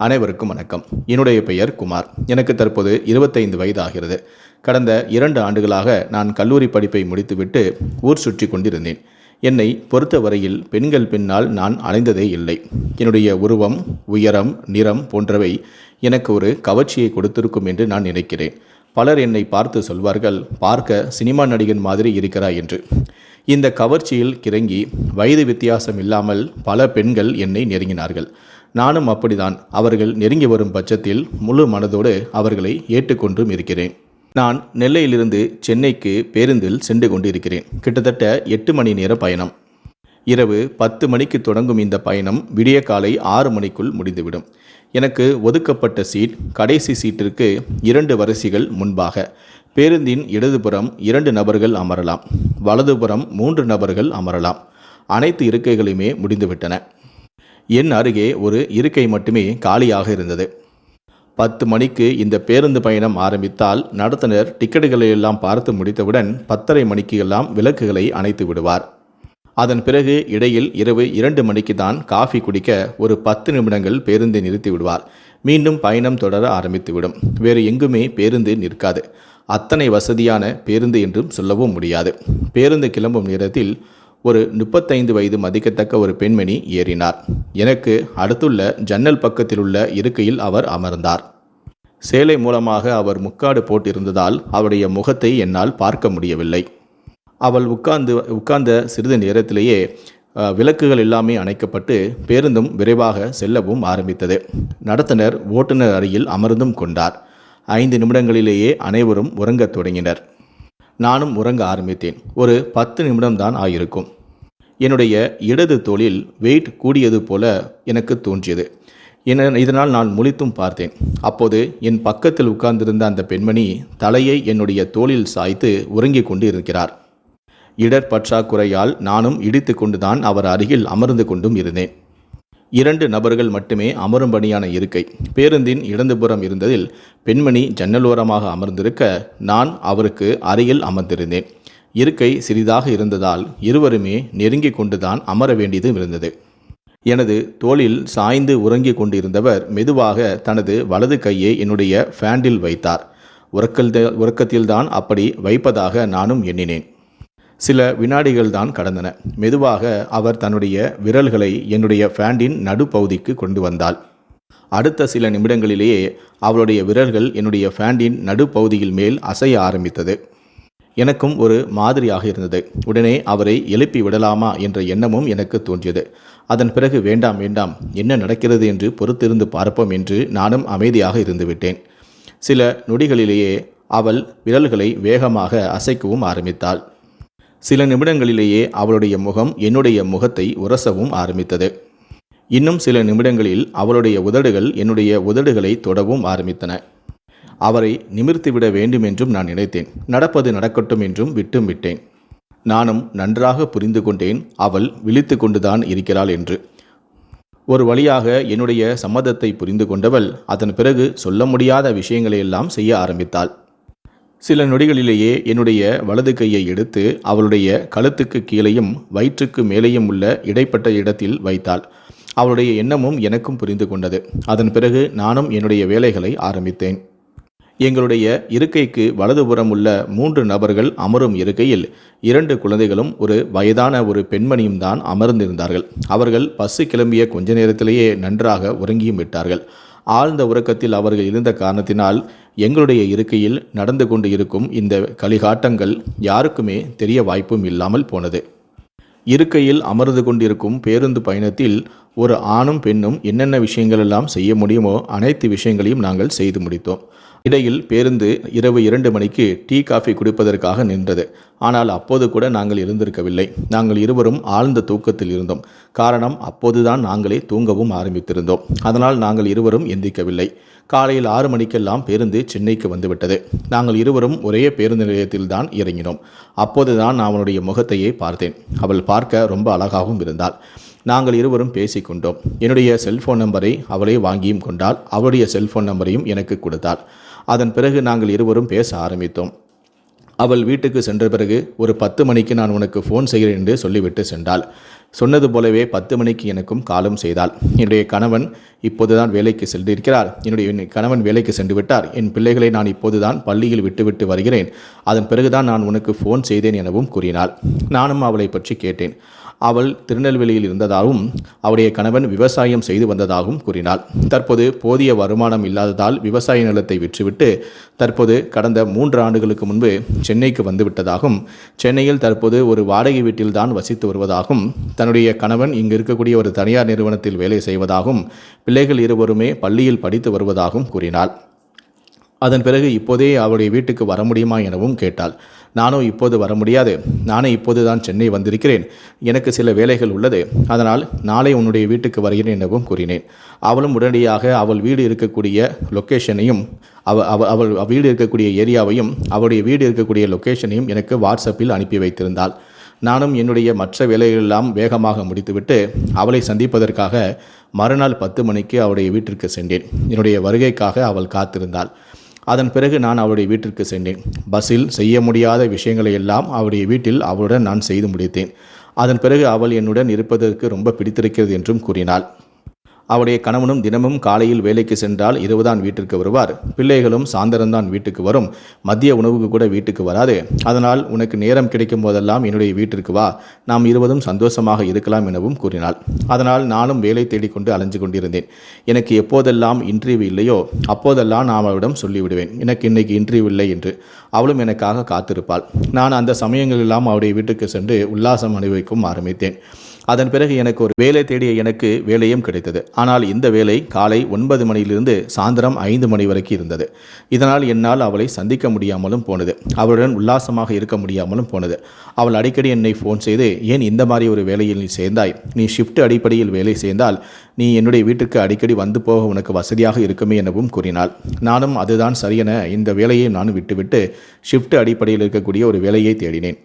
அனைவருக்கும் வணக்கம். என்னுடைய பெயர் குமார். எனக்கு தற்போது இருபத்தைந்து வயது ஆகிறது கடந்த இரண்டு ஆண்டுகளாக நான் கல்லூரி படிப்பை முடித்துவிட்டு ஊர் சுற்றி கொண்டிருந்தேன். என்னை பொறுத்தவரையில் பெண்கள் பின்னால் நான் அலைந்ததே இல்லை. என்னுடைய உருவம் உயரம் நிறம் போன்றவை எனக்கு ஒரு கவர்ச்சியை கொடுத்திருக்கும் என்று நான் நினைக்கிறேன். பலர் என்னை பார்த்து சொல்வார்கள் பார்க்க சினிமா நடிகன் மாதிரி இருக்கிறாய் என்று. இந்த கவர்ச்சியில் கிறங்கி வயது வித்தியாசம் இல்லாமல் பல பெண்கள் என்னை நெருங்கினார்கள். நானும் அப்படிதான் அவர்கள் நெருங்கி வரும் பட்சத்தில் முழு மனதோடு அவர்களை ஏற்றுக்கொண்டும் இருக்கிறேன். நான் நெல்லையிலிருந்து சென்னைக்கு பேருந்தில் சென்று கொண்டிருக்கிறேன். கிட்டத்தட்ட எட்டு மணி நேர பயணம். இரவு பத்து மணிக்கு தொடங்கும் இந்த பயணம் விடிய காலை ஆறு மணிக்குள் முடிந்துவிடும். எனக்கு ஒதுக்கப்பட்ட சீட் கடைசி சீட்டிற்கு இரண்டு வரிசைகள் முன்பாக. பேருந்தின் இடதுபுறம் இரண்டு நபர்கள் அமரலாம். வலதுபுறம் மூன்று நபர்கள் அமரலாம். அனைத்து இருக்கைகளுமே முடிந்துவிட்டன. என் அருகே ஒரு இருக்கை மட்டுமே காலியாக இருந்தது. பத்து மணிக்கு இந்த பேருந்து பயணம் ஆரம்பித்தால் நடத்துனர் டிக்கெட்டுகளை எல்லாம் பார்த்து முடித்தவுடன் பத்தரை மணிக்கு எல்லாம் விளக்குகளை அணைத்து விடுவார். அதன் பிறகு இடையில் இரவு இரண்டு மணிக்கு தான் காஃபி குடிக்க ஒரு பத்து நிமிடங்கள் பேருந்தை நிறுத்தி விடுவார். மீண்டும் பயணம் தொடர ஆரம்பித்துவிடும். வேறு எங்குமே பேருந்து நிற்காது. அத்தனை வசதியான பேருந்து என்றும் சொல்லவும் முடியாது. பேருந்து கிளம்பும் நேரத்தில் ஒரு முப்பத்தைந்து வயது மதிக்கத்தக்க ஒரு பெண்மணி ஏறினார். எனக்கு அடுத்துள்ள ஜன்னல் பக்கத்தில் உள்ள இருக்கையில் அவர் அமர்ந்தார். சேலை மூலமாக அவர் முக்காடு போட்டிருந்ததால் அவருடைய முகத்தை என்னால் பார்க்க முடியவில்லை. அவள் உட்கார்ந்து உட்கார்ந்த சிறிது நேரத்திலேயே விளக்குகள் எல்லாமே அணைக்கப்பட்டு பேருந்தும் விரைவாக செல்லவும் ஆரம்பித்தது. நடத்துனர் ஓட்டுநர் அருகில் அமர்ந்தும் கொண்டார். ஐந்து நிமிடங்களிலேயே அனைவரும் உறங்கத் தொடங்கினர். நானும் உறங்க ஆரம்பித்தேன். ஒரு பத்து நிமிடம்தான் ஆயிருக்கும். என்னுடைய இடது தோளில் வெயிட் கூடியது போல எனக்கு தோன்றியது. என இதனால் நான் முழித்தும் பார்த்தேன். அப்போது என் பக்கத்தில் உட்கார்ந்திருந்த அந்த பெண்மணி தலையை என்னுடைய தோளில் சாய்த்து உறங்கிக் கொண்டு இருக்கிறார் இடர் பற்றாக்குறையால் நானும் இடித்து கொண்டுதான் அவர் அருகில் அமர்ந்து கொண்டும் இருந்தேன். இரண்டு நபர்கள் மட்டுமே அமரும்படியான இருக்கை. பேருந்தின் இடதுபுறம் இருந்ததில் பெண்மணி ஜன்னலோரமாக அமர்ந்திருக்க நான் அவருக்கு அருகில் அமர்ந்திருந்தேன். இருக்கை சிறிதாக இருந்ததால் இருவருமே நெருங்கி கொண்டுதான் அமர வேண்டியது இருந்தது. எனது தோளில் சாய்ந்து உறங்கிக் கொண்டிருந்தவர் மெதுவாக தனது வலது கையை என்னுடைய ஃபேண்டில் வைத்தார். உறக்கல் உறக்கத்தில்தான் அப்படி வைப்பதாக நானும் எண்ணினேன். சில வினாடிகள் தான் கடந்தன. மெதுவாக அவர் தன்னுடைய விரல்களை என்னுடைய ஃபேண்டின் நடுப்பகுதிக்கு கொண்டு வந்தாள். அடுத்த சில நிமிடங்களிலேயே அவளுடைய விரல்கள் என்னுடைய ஃபேண்டின் நடுப்பகுதியில் மேல் அசைய ஆரம்பித்தது. எனக்கும் ஒரு மாதிரியாக இருந்தது. உடனே அவரை எழுப்பி விடலாமா என்ற எண்ணமும் எனக்கு தோன்றியது. அதன் பிறகு வேண்டாம் வேண்டாம் என்ன நடக்கிறது என்று பொறுத்திருந்து பார்ப்போம் என்று நானும் அமைதியாக இருந்துவிட்டேன் சில நொடிகளிலேயே அவள் விரல்களை வேகமாக அசைக்கவும் ஆரம்பித்தாள். சில நிமிடங்களிலேயே அவளுடைய முகம் என்னுடைய முகத்தை உரசவும் ஆரம்பித்தது. இன்னும் சில நிமிடங்களில் அவளுடைய உதடுகள் என்னுடைய உதடுகளை தொடவும் ஆரம்பித்தன. அவரை நிமிர்த்திவிட வேண்டும் என்றும் நான் நினைத்தேன். நடப்பது நடக்கட்டும் என்றும் விட்டும் விட்டேன். நானும் நன்றாக புரிந்து கொண்டேன். அவள் விழித்து கொண்டுதான் இருக்கிறாள் என்று. ஒரு வழியாக என்னுடைய சம்மதத்தை புரிந்து கொண்டவள் அதன் பிறகு சொல்ல முடியாத விஷயங்களையெல்லாம் செய்ய ஆரம்பித்தாள். சில நொடிகளிலேயே என்னுடைய வலது கையை எடுத்து அவளுடைய கழுத்துக்கு கீழேயும் வயிற்றுக்கு மேலேயும் உள்ள இடைப்பட்ட இடத்தில் வைத்தாள். அவளுடைய எண்ணமும் எனக்கும் புரிந்து கொண்டது. அதன் பிறகு நானும் என்னுடைய வேலைகளை ஆரம்பித்தேன். எங்களுடைய இருக்கைக்கு வலதுபுறம் உள்ள மூன்று நபர்கள் அமரும் இருக்கையில் இரண்டு குழந்தைகளும் ஒரு வயதான ஒரு பெண்மணியும் தான் அமர்ந்திருந்தார்கள். அவர்கள் பஸ்ஸு கிளம்பிய கொஞ்ச நேரத்திலேயே நன்றாக உறங்கியும் விட்டார்கள். ஆழ்ந்த உறக்கத்தில் அவர்கள் இருந்த காரணத்தினால் எங்களுடைய இருக்கையில் நடந்து கொண்டு இருக்கும் இந்த களிகாட்டங்கள் யாருக்குமே தெரிய வாய்ப்பும் இல்லாமல் போனது. இருக்கையில் அமர்ந்து கொண்டிருக்கும் பேருந்து பயணத்தில் ஒரு ஆணும் பெண்ணும் என்னென்ன விஷயங்களெல்லாம் செய்ய முடியுமோ அனைத்து விஷயங்களையும் நாங்கள் செய்து முடித்தோம். இடையில் பேருந்து இரவு இரண்டு மணிக்கு டீ காஃபி குடிப்பதற்காக நின்றது. ஆனால் அப்போது கூட நாங்கள் இருந்திருக்கவில்லை. நாங்கள் இருவரும் ஆழ்ந்த தூக்கத்தில் இருந்தோம். காரணம் அப்போதுதான் நாங்களே தூங்கவும் ஆரம்பித்திருந்தோம். அதனால் நாங்கள் இருவரும் எந்திக்கவில்லை. காலையில் ஆறு மணிக்கெல்லாம் பேருந்து சென்னைக்கு வந்துவிட்டது. நாங்கள் இருவரும் ஒரே பேருந்து நிலையத்தில் தான் இறங்கினோம். அப்போதுதான் நான் அவனுடைய முகத்தையே பார்த்தேன். அவள் பார்க்க ரொம்ப அழகாகவும் இருந்தாள். நாங்கள் இருவரும் பேசிக்கொண்டோம் என்னுடைய செல்போன் நம்பரை அவளே வாங்கியும் கொண்டாள். அவளுடைய செல்போன் நம்பரையும் எனக்கு கொடுத்தாள். அதன் பிறகு நாங்கள் இருவரும் பேச ஆரம்பித்தோம். அவள் வீட்டுக்கு சென்ற பிறகு ஒரு பத்து மணிக்கு நான் உனக்கு ஃபோன் செய்கிறேன் என்று சொல்லிவிட்டு சென்றாள். சொன்னது போலவே பத்து மணிக்கு எனக்கும் காலம் செய்தாள். என்னுடைய கணவன் இப்போதுதான் வேலைக்கு சென்றிருக்கிறார். என்னுடைய என் கணவன் வேலைக்கு சென்று விட்டார். என் பிள்ளைகளை நான் இப்போதுதான் பள்ளியில் விட்டுவிட்டு வருகிறேன். அதன் பிறகுதான் நான் உனக்கு ஃபோன் செய்தேன் எனவும் கூறினாள். நானும் அவளை பற்றி கேட்டேன். அவள் திருநெல்வேலியில் இருந்ததாகவும் அவருடைய கணவன் விவசாயம் செய்து வந்ததாகவும் கூறினாள். தற்போது போதிய வருமானம் இல்லாததால் விவசாய நிலத்தை விற்றுவிட்டு தற்போது கடந்த மூன்று ஆண்டுகளுக்கு முன்பு சென்னைக்கு வந்துவிட்டதாகவும் சென்னையில் தற்போது ஒரு வாடகை வீட்டில்தான் வசித்து வருவதாகவும் தன்னுடைய கணவன் இங்கு இருக்கக்கூடிய ஒரு தனியார் நிறுவனத்தில் வேலை செய்வதாகவும் பிள்ளைகள் இருவருமே பள்ளியில் படித்து வருவதாகவும் கூறினாள். அதன் பிறகு இப்போதே அவருடைய வீட்டுக்கு வர முடியுமா எனவும் கேட்டாள். நானும் இப்போது வர முடியாது. நானே இப்போது தான் சென்னை வந்திருக்கிறேன். எனக்கு சில வேலைகள் உள்ளது. அதனால் நாளை உன்னுடைய வீட்டுக்கு வருகிறேன் எனவும் கூறினேன். அவளும் உடனடியாக அவள் வீடு இருக்கக்கூடிய லொக்கேஷனையும் அவ அவ அவள் வீடு இருக்கக்கூடிய ஏரியாவையும் அவளுடைய வீடு இருக்கக்கூடிய லொக்கேஷனையும் எனக்கு வாட்ஸ்அப்பில் அனுப்பி வைத்திருந்தாள். நானும் என்னுடைய மற்ற வேலைகளெல்லாம் வேகமாக முடித்துவிட்டு அவளை சந்திப்பதற்காக மறுநாள் பத்து மணிக்கு அவளுடைய வீட்டிற்கு சென்றேன். என்னுடைய வருகைக்காக அவள் காத்திருந்தாள். அதன் பிறகு நான் அவருடைய வீட்டிற்கு சென்றேன். பஸ்ஸில் செய்ய முடியாத விஷயங்களை எல்லாம் அவளுடைய வீட்டில் அவளுடன் நான் செய்து முடித்தேன். அதன் பிறகு அவள் என்னுடன் இருப்பதற்கு ரொம்ப பிடித்திருக்கிறது என்றும் கூறினாள். அவருடைய கணவனும் தினமும் காலையில் வேலைக்கு சென்றால் இரவுதான் வீட்டிற்கு வருவார். பிள்ளைகளும் சாயந்தரம்தான் வீட்டுக்கு வரும். மதிய உணவுக்கு கூட வீட்டுக்கு வராது. அதனால் உனக்கு நேரம் கிடைக்கும் போதெல்லாம் என்னுடைய வீட்டிற்கு வா. நாம் இருவதும் சந்தோஷமாக இருக்கலாம் எனவும் கூறினாள். அதனால் நானும் வேலை தேடிக்கொண்டு அலைஞ்சு கொண்டிருந்தேன். எனக்கு எப்போதெல்லாம் இன்டர்வியூ இல்லையோ அப்போதெல்லாம் நான் அவளிடம் சொல்லிவிடுவேன். எனக்கு இன்னைக்கு இன்டர்வியூ இல்லை என்று அவளும் எனக்காக காத்திருப்பாள். நான் அந்த சமயங்களெல்லாம் அவருடைய வீட்டுக்கு சென்று உல்லாசம் அனுபவிக்கும் ஆரம்பித்தேன். அதன் பிறகு எனக்கு ஒரு வேலை தேடிய எனக்கு வேலையும் கிடைத்தது. ஆனால் இந்த வேலை காலை ஒன்பது மணியிலிருந்து சாயந்தரம் ஐந்து மணி வரைக்கும் இருந்தது. இதனால் என்னால் அவளை சந்திக்க முடியாமலும் போனது. அவளுடன் உல்லாசமாக இருக்க முடியாமலும் போனது. அவள் அடிக்கடி என்னை ஃபோன் செய்து ஏன் இந்த மாதிரி ஒரு வேலையில் நீ சேர்ந்தாய்? நீ ஷிஃப்ட் அடிப்படையில் வேலை சேர்ந்தால் நீ என்னுடைய வீட்டுக்கு அடிக்கடி வந்து போக உனக்கு வசதியாக இருக்குமே எனவும் கூறினாள். நானும் அதுதான் சரியென இந்த வேலையை நான் விட்டுவிட்டு ஷிஃப்ட் அடிப்படையில் இருக்கக்கூடிய ஒரு வேலையை தேடினேன்.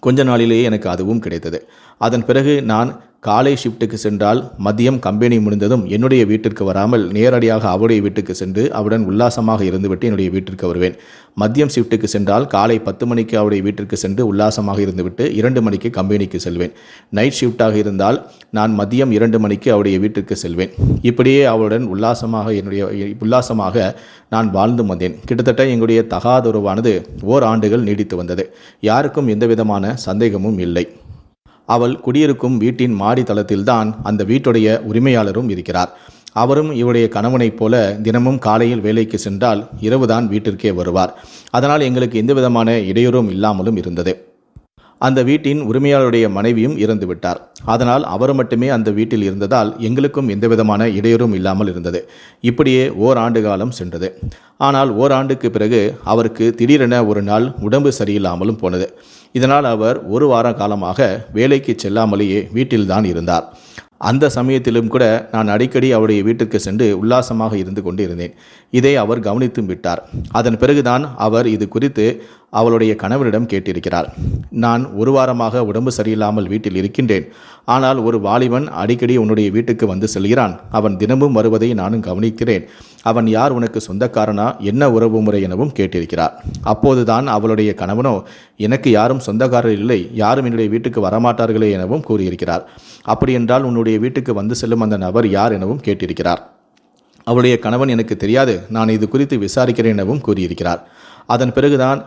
கொஞ்ச நாளிலேயே எனக்கு அதுவும் கிடைத்தது. அதன் பிறகு நான் காலை ஷிஃப்ட்டுக்கு சென்றால் மதியம் கம்பெனி முடிந்ததும் என்னுடைய வீட்டிற்கு வராமல் நேரடியாக அவருடைய வீட்டுக்கு சென்று அவருடன் உல்லாசமாக இருந்துவிட்டு என்னுடைய வீட்டிற்கு வருவேன். மதியம் ஷிஃப்ட்டுக்கு சென்றால் காலை பத்து மணிக்கு அவருடைய வீட்டிற்கு சென்று உல்லாசமாக இருந்துவிட்டு இரண்டு மணிக்கு கம்பெனிக்கு செல்வேன். நைட் ஷிஃப்ட்டாக இருந்தால் நான் மதியம் இரண்டு மணிக்கு அவருடைய வீட்டிற்கு செல்வேன். இப்படியே அவருடன் உல்லாசமாக என்னுடைய உல்லாசமாக நான் வாழ்ந்து வந்தேன். கிட்டத்தட்ட எங்களுடைய தகாதுறவானது ஓர் ஆண்டுகள் நீடித்து வந்தது. யாருக்கும் எந்த விதமான சந்தேகமும் இல்லை. அவள் குடியிருக்கும் வீட்டின் மாடி தளத்தில்தான் அந்த வீட்டுடைய உரிமையாளரும் இருக்கிறார். அவரும் இவருடைய கணவனைப் போல தினமும் காலையில் வேலைக்கு சென்றால் இரவுதான் வீட்டிற்கே வருவார். அதனால் எங்களுக்கு எந்த விதமான இடையூறும் இல்லாமலும் இருந்தது. அந்த வீட்டின் உரிமையாளருடைய மனைவியும் இறந்து விட்டார். அதனால் அவர் மட்டுமே அந்த வீட்டில் இருந்ததால் எங்களுக்கும் எந்தவிதமான இடையூறும் இல்லாமல் இருந்தது. இப்படியே ஓராண்டு காலம் சென்றது. ஆனால் ஓராண்டுக்கு பிறகு அவருக்கு திடீரென ஒரு நாள் உடம்பு சரியில்லாமலும் போனது. இதனால் அவர் ஒரு வார காலமாக வேலைக்கு செல்லாமலேயே வீட்டில்தான் இருந்தார். அந்த சமயத்திலும் கூட நான் அடிக்கடி அவருடைய வீட்டிற்கு சென்று உல்லாசமாக இருந்து கொண்டு இருந்தேன் இதை அவர் கவனித்தும் விட்டார். அதன் பிறகுதான் அவர் இது குறித்து அவளுடைய கணவரிடம் கேட்டிருக்கிறார். நான் ஒரு வாரமாக உடம்பு சரியில்லாமல் வீட்டில் இருக்கின்றேன். ஆனால் ஒரு வாலிபன் அடிக்கடி உன்னுடைய வீட்டுக்கு வந்து செல்கிறான். அவன் தினமும் வருவதை நானும் கவனிக்கிறேன். அவன் யார் உனக்கு சொந்தக்காரனா? என்ன உறவு முறை எனவும் கேட்டிருக்கிறார். அப்போதுதான் அவளுடைய கணவனோ எனக்கு யாரும் சொந்தக்காரர் இல்லை யாரும் என்னுடைய வீட்டுக்கு வரமாட்டார்களே எனவும் கூறியிருக்கிறார். அப்படியென்றால் உன்னுடைய வீட்டுக்கு வந்து செல்லும் அந்த நபர் யார் எனவும் கேட்டிருக்கிறார். அவளுடைய கணவன் எனக்கு தெரியாது நான் இது குறித்து விசாரிக்கிறேன் எனவும் கூறியிருக்கிறார். அதன் பிறகுதான்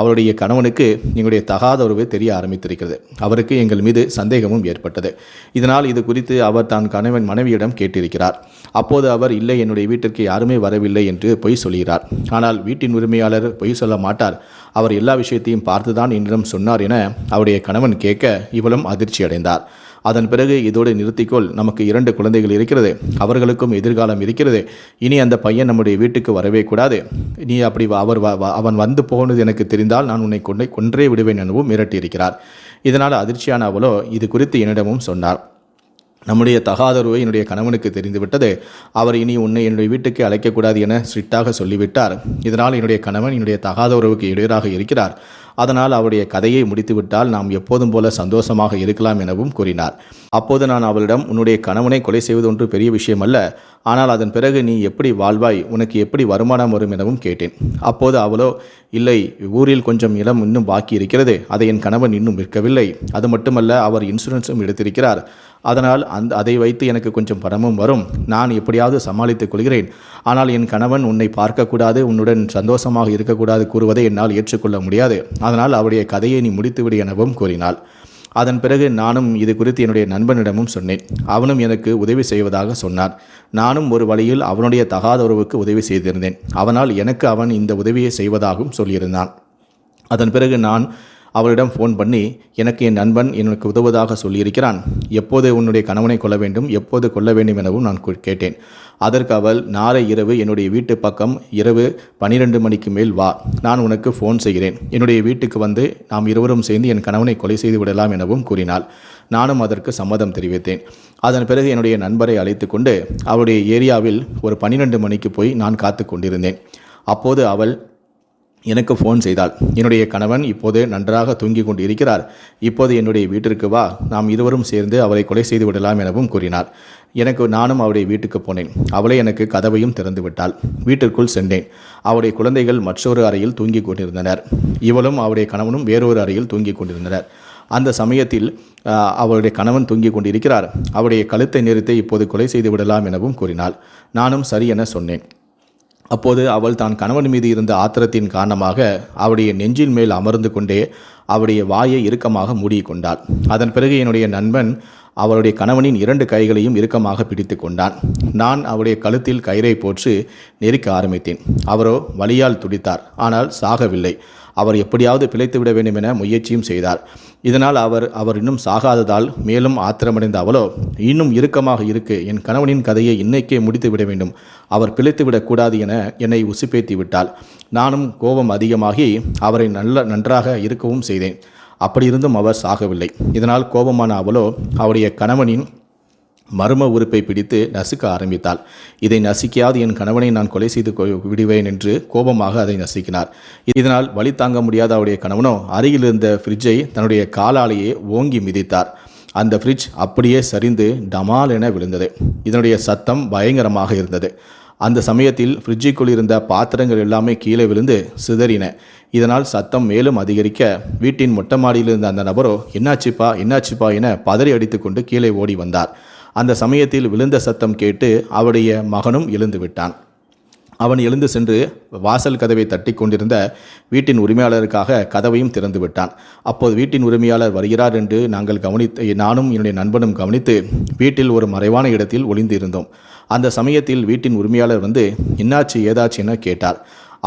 அவருடைய கணவனுக்கு எங்களுடைய தகாத உறவு தெரிய ஆரம்பித்திருக்கிறது. அவருக்கு எங்கள் மீது சந்தேகமும் ஏற்பட்டது. இதனால் இது குறித்து அவர் தான் கணவன் மனைவியிடம் கேட்டிருக்கிறார். அப்போது அவர் இல்லை என்னுடைய வீட்டிற்கு யாருமே வரவில்லை என்று பொய் சொல்கிறார். ஆனால் வீட்டின் உரிமையாளர் பொய் சொல்ல மாட்டார். அவர் எல்லா விஷயத்தையும் பார்த்துதான் என்னிடம் சொன்னார் என அவருடைய கணவன் கேட்க இவளும் அதிர்ச்சி அடைந்தார் அதன் பிறகு இதோடு நிறுத்திக்கொள். நமக்கு இரண்டு குழந்தைகள் இருக்கிறது. அவர்களுக்கும் எதிர்காலம் இருக்கிறது. இனி அந்த பையன் நம்முடைய வீட்டுக்கு வரவே கூடாது. நீ அப்படி அவர் அவன் வந்து போனது எனக்கு தெரிந்தால் நான் உன்னை கொண்டே கொன்றே விடுவேன் எனவும் மிரட்டியிருக்கிறார். இதனால் அதிர்ச்சியான அவளோ இது குறித்து என்னிடமும் சொன்னார். நம்முடைய தகாதருவை என்னுடைய கணவனுக்கு தெரிந்துவிட்டது. அவர் இனி உன்னை என்னுடைய வீட்டுக்கு அழைக்கக்கூடாது என ஸ்ட்ரிக்டாக சொல்லிவிட்டார். இதனால் என்னுடைய கணவன் என்னுடைய தகாத உறவுக்கு இடையராக இருக்கிறார். அதனால் அவருடைய கதையை முடித்துவிட்டால் நாம் எப்போதும் போல சந்தோஷமாக இருக்கலாம் எனவும் கூறினார். அப்போது நான் அவளிடம் உன்னுடைய கணவனை கொலை செய்வது ஒன்று பெரிய விஷயம் அல்ல ஆனால் அதன் பிறகு நீ எப்படி வாழ்வாய்? உனக்கு எப்படி வருமானம் வரும் எனவும் கேட்டேன். அப்போது அவளோ இல்லை ஊரில் கொஞ்சம் இடம் இன்னும் பாக்கி இருக்கிறது அதை என் கணவன் இன்னும் விற்கவில்லை. அது மட்டுமல்ல அவர் இன்சூரன்ஸும் எடுத்திருக்கிறார். அதனால் அந்த அதை வைத்து எனக்கு கொஞ்சம் பணமும் வரும். நான் எப்படியாவது சமாளித்துக் கொள்கிறேன். ஆனால் என் கணவன் உன்னை பார்க்கக்கூடாது உன்னுடன் சந்தோஷமாக இருக்கக்கூடாது கூறுவதை என்னால் ஏற்றுக்கொள்ள முடியாது. அதனால் அவருடைய கதையை நீ முடித்துவிடு எனவும் கூறினாள். அதன் பிறகு நானும் இது குறித்து என்னுடைய நண்பனிடமும் சொன்னேன். அவனும் எனக்கு உதவி செய்வதாக சொன்னான். நானும் ஒரு வழியில் அவனுடைய தகாத உறவுக்கு உதவி செய்திருந்தேன். அவனால் எனக்கு அவன் இந்த உதவியை செய்வதாகவும் சொல்லியிருந்தான். அதன் பிறகு நான் அவளிடம் ஃபோன் பண்ணி எனக்கு என் நண்பன் எனக்கு உதவுவதாக சொல்லியிருக்கிறான். எப்போது உன்னுடைய கணவனை கொள்ள வேண்டும் எப்போது கொள்ள வேண்டும் எனவும் நான் கேட்டேன். அதற்கு அவள் நாளை இரவு என்னுடைய வீட்டு பக்கம் இரவு பனிரெண்டு மணிக்கு மேல் வா. நான் உனக்கு ஃபோன் செய்கிறேன். என்னுடைய வீட்டுக்கு வந்து நாம் இருவரும் சேர்ந்து என் கணவனை கொலை செய்து விடலாம் எனவும் கூறினாள். நானும் அதற்கு சம்மதம் தெரிவித்தேன். அதன் பிறகு என்னுடைய நண்பரை அழைத்து கொண்டு அவருடைய ஏரியாவில் ஒரு பன்னிரெண்டு மணிக்கு போய் நான் காத்து கொண்டிருந்தேன். அப்போது அவள் எனக்கு ஃபோன் செய்தாள். என்னுடைய கணவன் இப்போது நன்றாக தூங்கிக் கொண்டு இருக்கிறார் இப்போது என்னுடைய வீட்டிற்கு வா. நாம் இருவரும் சேர்ந்து அவரை கொலை செய்து விடலாம் எனவும் கூறினார் எனக்கு நானும் அவருடைய வீட்டுக்கு போனேன். அவளே எனக்கு கதவையும் திறந்து விட்டாள். வீட்டிற்குள் சென்றேன். அவருடைய குழந்தைகள் மற்றொரு அறையில் தூங்கிக் கொண்டிருந்தனர். இவளும் அவருடைய கணவனும் வேறொரு அறையில் தூங்கிக் கொண்டிருந்தனர். அந்த சமயத்தில் அவளுடைய கணவன் தொங்கிக் கொண்டிருக்கிறார். அவருடைய கழுத்தை நிறுத்தி இப்போது கொலை செய்து விடலாம் எனவும் கூறினாள். நானும் சரி என சொன்னேன். அப்போது அவள் தான் கணவன் மீது இருந்த ஆத்திரத்தின் காரணமாக அவருடைய நெஞ்சின் மேல் அமர்ந்து கொண்டே அவருடைய வாயை இறுக்கமாக மூடிக்கொண்டாள் அதன் பிறகு என்னுடைய நண்பன் அவளுடைய கணவனின் இரண்டு கைகளையும் இறுக்கமாக பிடித்து கொண்டான். நான் அவருடைய கழுத்தில் கயிறை போற்று நெருக்க ஆரம்பித்தேன். அவரோ வலியால் துடித்தார். ஆனால் சாகவில்லை. அவர் எப்படியாவது பிழைத்து விட வேண்டும் என முயற்சியும் செய்தார். இதனால் அவர் அவர் இன்னும் சாகாததால் மேலும் ஆத்திரமடைந்த அவளோ இன்னும் இறுக்கமாக இருக்கு. என் கணவனின் கதையை இன்னைக்கே முடித்து விட வேண்டும். அவர் பிழைத்து விடக்கூடாது என என்னை உசுப்பேத்தி விட்டாள். நானும் கோபம் அதிகமாகி அவரை நல்ல நன்றாக இருக்கவும் செய்தேன். அப்படி இருந்தும் அவர் சாகவில்லை. இதனால் கோபமான அவளோ அவருடைய கணவனின் மர்ம உறுப்பை பிடித்து நசுக்க ஆரம்பித்தாள். இதை நசுக்கியாது என் கணவனை நான் கொலை செய்து கொ- விடுவேன் என்று கோபமாக அதை நசுக்கினார். இதனால் வழி தாங்க முடியாத அவருடைய கணவனோ அருகில் இருந்த ஃப்ரிட்ஜை தன்னுடைய காலாலேயே ஓங்கி மிதித்தார். அந்த ஃப்ரிட்ஜ் அப்படியே சரிந்து டமால் என விழுந்தது. இதனுடைய சத்தம் பயங்கரமாக இருந்தது. அந்த சமயத்தில் ஃப்ரிட்ஜுக்குள் இருந்த பாத்திரங்கள் எல்லாமே கீழே விழுந்து சிதறின. இதனால் சத்தம் மேலும் அதிகரிக்க வீட்டின் மொட்டை மாடியில் இருந்த அந்த நபரோ என்னாச்சுப்பா என்னாச்சுப்பா என பதறி அடித்துக்கொண்டு கீழே ஓடி வந்தார். அந்த சமயத்தில் விழுந்த சத்தம் கேட்டு அவருடைய மகனும் எழுந்து விட்டான். அவன் எழுந்து சென்று வாசல் கதவை தட்டி கொண்டிருந்த வீட்டின் உரிமையாளருக்காக கதவையும் திறந்து விட்டான். அப்போது வீட்டின் உரிமையாளர் வருகிறார் என்று நாங்கள் கவனித்து நானும் என்னுடைய நண்பனும் கவனித்து வீட்டில் ஒரு மறைவான இடத்தில் ஒளிந்து இருந்தோம். அந்த சமயத்தில் வீட்டின் உரிமையாளர் வந்து என்னாச்சு ஏதாச்சு என கேட்டார்.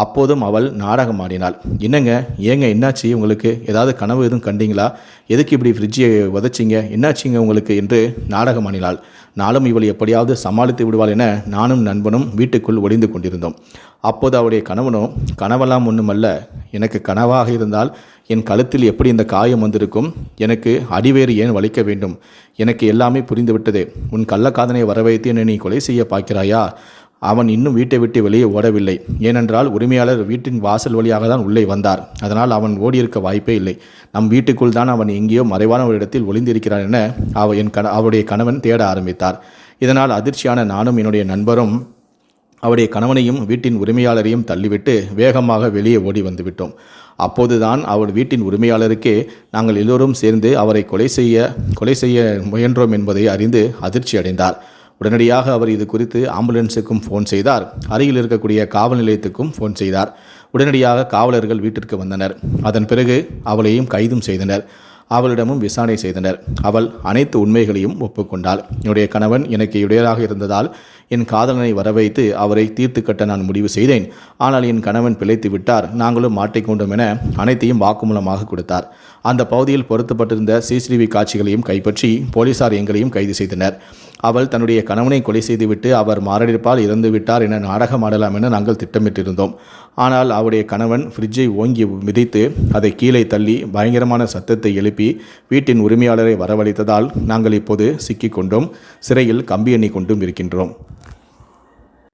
அப்போதும் அவள் நாடகம் ஆடினாள். என்னங்க? ஏங்க என்னாச்சு? உங்களுக்கு ஏதாவது கனவு எதுவும் கண்டீங்களா? எதுக்கு இப்படி ஃப்ரிட்ஜை உதச்சிங்க? என்னாச்சுங்க உங்களுக்கு? என்று நாடகம் ஆடினாள். நாளும் இவள் எப்படியாவது சமாளித்து விடுவாள் என நானும் நண்பனும் வீட்டுக்குள் ஒளிந்து கொண்டிருந்தோம். அப்போது அவருடைய கணவனும் கனவெல்லாம் ஒன்றுமல்ல எனக்கு கனவாக இருந்தால் என் கழுத்தில் எப்படி இந்த காயம் வந்திருக்கும்? எனக்கு அடிவேறு ஏன் வலிக்க வேண்டும்? எனக்கு எல்லாமே புரிந்துவிட்டது. உன் கள்ளக்காதனை வரவைத்து என்னை நீ கொலை செய்ய பார்க்கிறாயா? அவன் இன்னும் வீட்டை விட்டு வெளியே ஓடவில்லை. ஏனென்றால் உரிமையாளர் வீட்டின் வாசல் வழியாக தான் உள்ளே வந்தார். அதனால் அவன் ஓடியிருக்க வாய்ப்பே இல்லை. நம் வீட்டுக்குள் தான் அவன் எங்கேயோ மறைவான ஒரு இடத்தில் ஒளிந்திருக்கிறான் என அவ என் கண அவருடைய கணவன் தேட ஆரம்பித்தார். இதனால் அதிர்ச்சியான நானும் என்னுடைய நண்பரும் அவருடைய கணவனையும் வீட்டின் உரிமையாளரையும் தள்ளிவிட்டு வேகமாக வெளியே ஓடி வந்துவிட்டோம் அப்போதுதான் அவர் வீட்டின் உரிமையாளருக்கே நாங்கள் எல்லோரும் சேர்ந்து அவரை கொலை செய்ய கொலை செய்ய முயன்றோம் என்பதை அறிந்து அதிர்ச்சி அடைந்தார் உடனடியாக அவர் இது குறித்து ஆம்புலன்ஸுக்கும் ஃபோன் செய்தார். அருகில் இருக்கக்கூடிய காவல் நிலையத்துக்கும் ஃபோன் செய்தார். உடனடியாக காவலர்கள் வீட்டிற்கு வந்தனர். அதன் பிறகு அவளையும் கைதும் செய்தனர். அவளிடமும் விசாரணை செய்தனர். அவள் அனைத்து உண்மைகளையும் ஒப்புக்கொண்டாள். என்னுடைய கணவன் எனக்கு இடையராக இருந்ததால் என் காதலனை வரவைத்து அவரை தீர்த்து கட்ட நான் முடிவு செய்தேன். ஆனால் என் கணவன் பிழைத்து விட்டார். நாங்களும் மாட்டிக்கொண்டோம் என அனைத்தையும் வாக்குமூலமாக கொடுத்தார். அந்த பகுதியில் பொருத்தப்பட்டிருந்த சிசிடிவி காட்சிகளையும் கைப்பற்றி போலீசார் எங்களையும் கைது செய்தனர். அவள் தன்னுடைய கணவனை கொலை செய்துவிட்டு அவர் மாரடைப்பால் இறந்து விட்டார் என நாடகம் ஆடலாம் என நாங்கள் திட்டமிட்டிருந்தோம். ஆனால் அவருடைய கணவன் ஃப்ரிட்ஜை ஓங்கி மிதித்து அதை கீழே தள்ளி பயங்கரமான சத்தத்தை எழுப்பி வீட்டின் உரிமையாளரை வரவழைத்ததால் நாங்கள் இப்போது சிக்கிக்கொண்டோம் சிறையில் கம்பி எண்ணி கொண்டும் இருக்கின்றோம்.